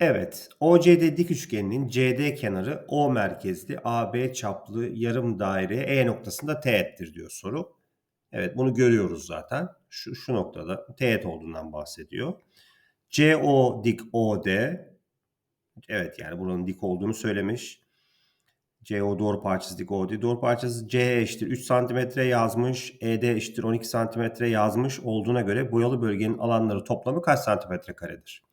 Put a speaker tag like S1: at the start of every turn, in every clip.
S1: Evet, OCD dik üçgeninin CD kenarı O merkezli AB çaplı yarım daireye E noktasında teğettir diyor soru. Evet bunu görüyoruz zaten. Şu, şu noktada teğet olduğundan bahsediyor. CO dik OD. Evet yani buranın dik olduğunu söylemiş. CO doğru parçası dik OD. Doğru parçası C eşittir 3 cm yazmış. ED eşittir 12 cm yazmış olduğuna göre boyalı bölgenin alanları toplamı kaç santimetre karedir?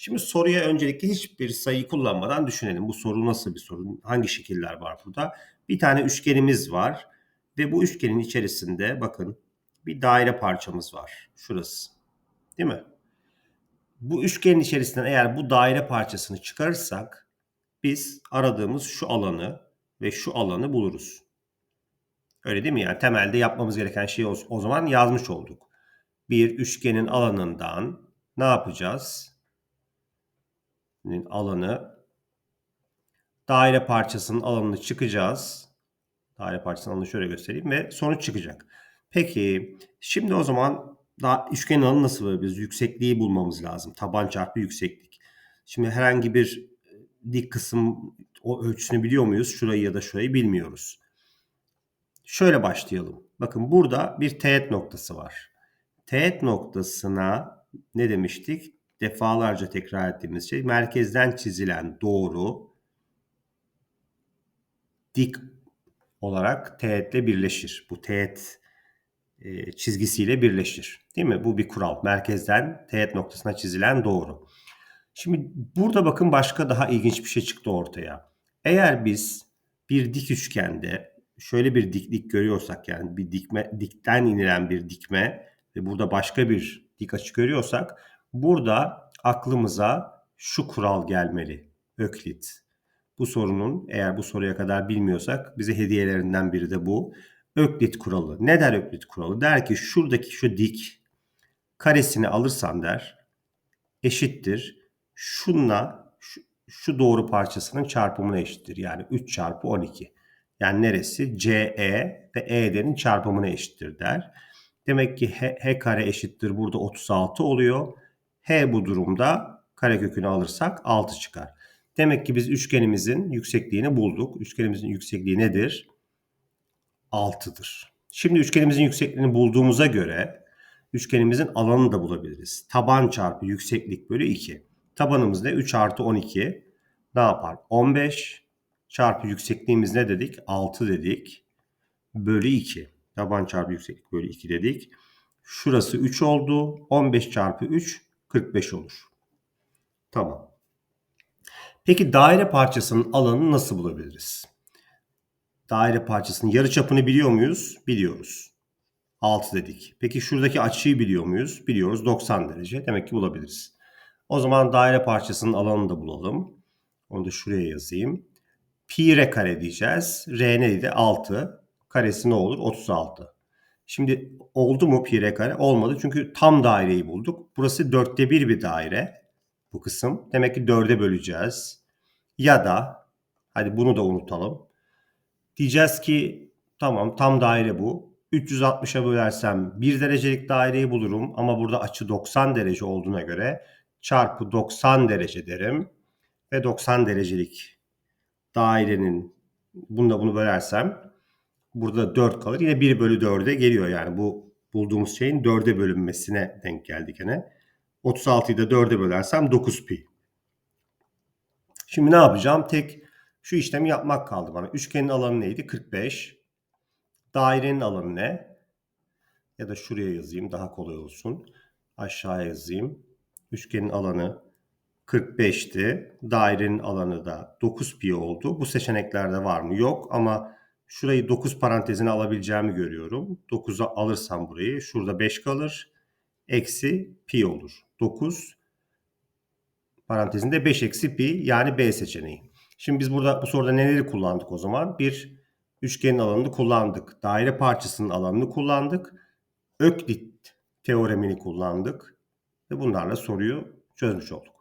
S1: Şimdi soruya öncelikle hiçbir sayı kullanmadan düşünelim. Bu soru nasıl bir soru? Hangi şekiller var burada? Bir tane üçgenimiz var ve bu üçgenin içerisinde bakın bir daire parçamız var. Şurası. Değil mi? Bu üçgenin içerisinden eğer bu daire parçasını çıkarırsak biz aradığımız şu alanı ve şu alanı buluruz. Öyle değil mi? Yani temelde yapmamız gereken şeyi o, o zaman yazmış olduk. Bir üçgenin alanından ne yapacağız? Alanı daire parçasının alanını çıkacağız. Daire parçasının alanını şöyle göstereyim ve sonuç çıkacak. Peki şimdi o zaman daha üçgenin alanı nasıl bulabiliriz? Yüksekliği bulmamız lazım. Taban çarpı yükseklik. Şimdi herhangi bir dik kısım o ölçüsünü biliyor muyuz? Şurayı ya da şurayı bilmiyoruz. Şöyle başlayalım. Bakın burada bir teğet noktası var. Teğet noktasına ne demiştik? Defalarca tekrar ettiğimiz şey merkezden çizilen doğru dik olarak teğetle birleşir. Bu teğet e, çizgisiyle birleşir. Değil mi? Bu bir kural. Merkezden teğet noktasına çizilen doğru. Şimdi burada bakın başka daha ilginç bir şey çıktı ortaya. Eğer biz bir dik üçgende şöyle bir diklik görüyorsak yani bir dikme dikten inilen bir dikme ve burada başka bir dik açı görüyorsak Burada aklımıza şu kural gelmeli. Öklit. Bu sorunun eğer bu soruya kadar bilmiyorsak bize hediyelerinden biri de bu. Öklit kuralı. Ne der Öklit kuralı? Der ki şuradaki şu dik karesini alırsan der eşittir. Şunla şu, şu doğru parçasının çarpımına eşittir. Yani 3 çarpı 12. Yani neresi? CE ve ED'nin çarpımına eşittir der. Demek ki H, H kare eşittir burada 36 oluyor. H bu durumda karekökünü alırsak 6 çıkar. Demek ki biz üçgenimizin yüksekliğini bulduk. Üçgenimizin yüksekliği nedir? 6'dır. Şimdi üçgenimizin yüksekliğini bulduğumuza göre üçgenimizin alanını da bulabiliriz. Taban çarpı yükseklik bölü 2. Tabanımız ne? 3 artı 12 ne yapar? 15 çarpı yüksekliğimiz ne dedik? 6 dedik. Bölü 2. Taban çarpı yükseklik bölü 2 dedik. Şurası 3 oldu. 15 çarpı 3 45 olur. Tamam. Peki daire parçasının alanını nasıl bulabiliriz? Daire parçasının yarı çapını biliyor muyuz? Biliyoruz. 6 dedik. Peki şuradaki açıyı biliyor muyuz? Biliyoruz 90 derece. Demek ki bulabiliriz. O zaman daire parçasının alanını da bulalım. Onu da şuraya yazayım. Pi r kare diyeceğiz. R neydi? 6. Karesi ne olur? 36. Şimdi oldu mu pi r kare? Olmadı çünkü tam daireyi bulduk. Burası dörtte bir bir daire bu kısım. Demek ki dörde böleceğiz. Ya da hadi bunu da unutalım. Diyeceğiz ki tamam tam daire bu. 360'a bölersem 1 derecelik daireyi bulurum ama burada açı 90 derece olduğuna göre çarpı 90 derece derim ve 90 derecelik dairenin bunu da bunu bölersem Burada 4 kalır. Yine 1 bölü 4'e geliyor yani bu bulduğumuz şeyin 4'e bölünmesine denk geldik gene. 36'yı da 4'e bölersem 9 pi. Şimdi ne yapacağım? Tek şu işlemi yapmak kaldı bana. Üçgenin alanı neydi? 45. Dairenin alanı ne? Ya da şuraya yazayım daha kolay olsun. Aşağıya yazayım. Üçgenin alanı 45'ti. Dairenin alanı da 9 pi oldu. Bu seçeneklerde var mı? Yok ama Şurayı 9 parantezine alabileceğimi görüyorum. 9'a alırsam burayı şurada 5 kalır. Eksi pi olur. 9 parantezinde 5 eksi pi yani B seçeneği. Şimdi biz burada bu soruda neleri kullandık o zaman? Bir üçgenin alanını kullandık. Daire parçasının alanını kullandık. Öklit teoremini kullandık. Ve bunlarla soruyu çözmüş olduk.